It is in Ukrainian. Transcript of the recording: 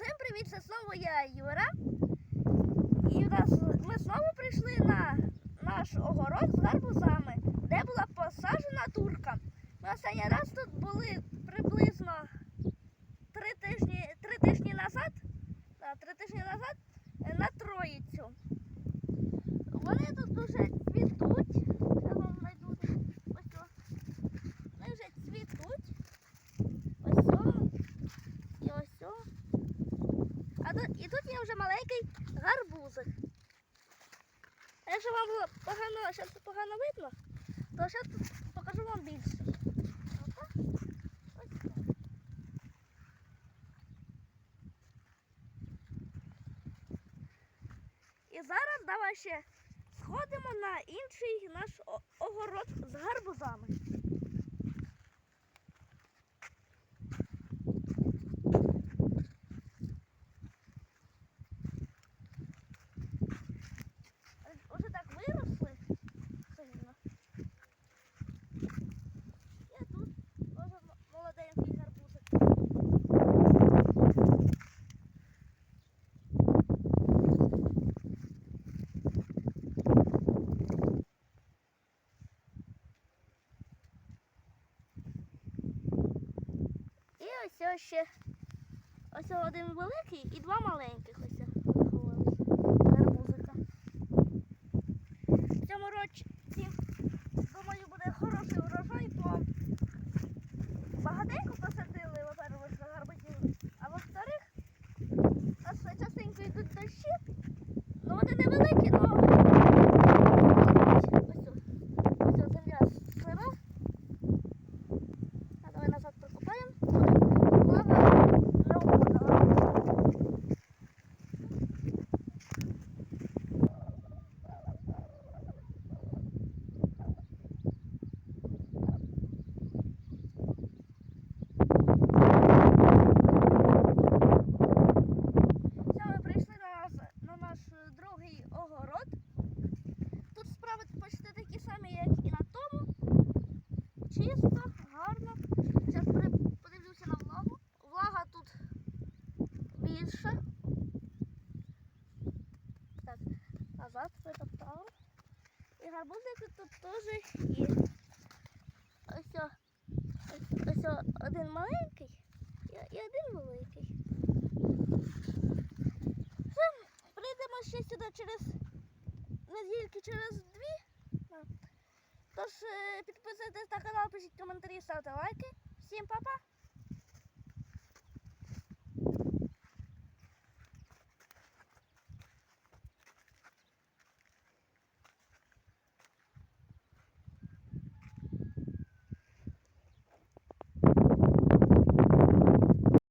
Всім привіт, це знову я Юра. І нас ми знову прийшли на наш огород з гарбузами, де була посаджена турка. Ми останній раз тут були приблизно три тижні, три тижні назад. Да, три тижні назад е, на Троїцю. Вони тут дуже цвітуть. Я вам знайду. Вони вже цвітуть. Ось. о. І ось. о. А тут, і тут є вже маленький гарбузик. Якщо вам погано, зараз погано видно, то зараз покажу вам більше. І зараз давай ще сходимо на інший наш огород з гарбузами. Уже так виросли сильно. Я тут може м- молоденький гарбузик. І ось ще ось один великий і два маленьких ось більше. Так, назад притоптали. І гарбузики тут теж є. Ось, ось, ось один маленький і, один великий. Прийдемо ще сюди через недільки, через дві. Тож е, підписуйтесь на канал, пишіть коментарі, ставте лайки. Всім па-па!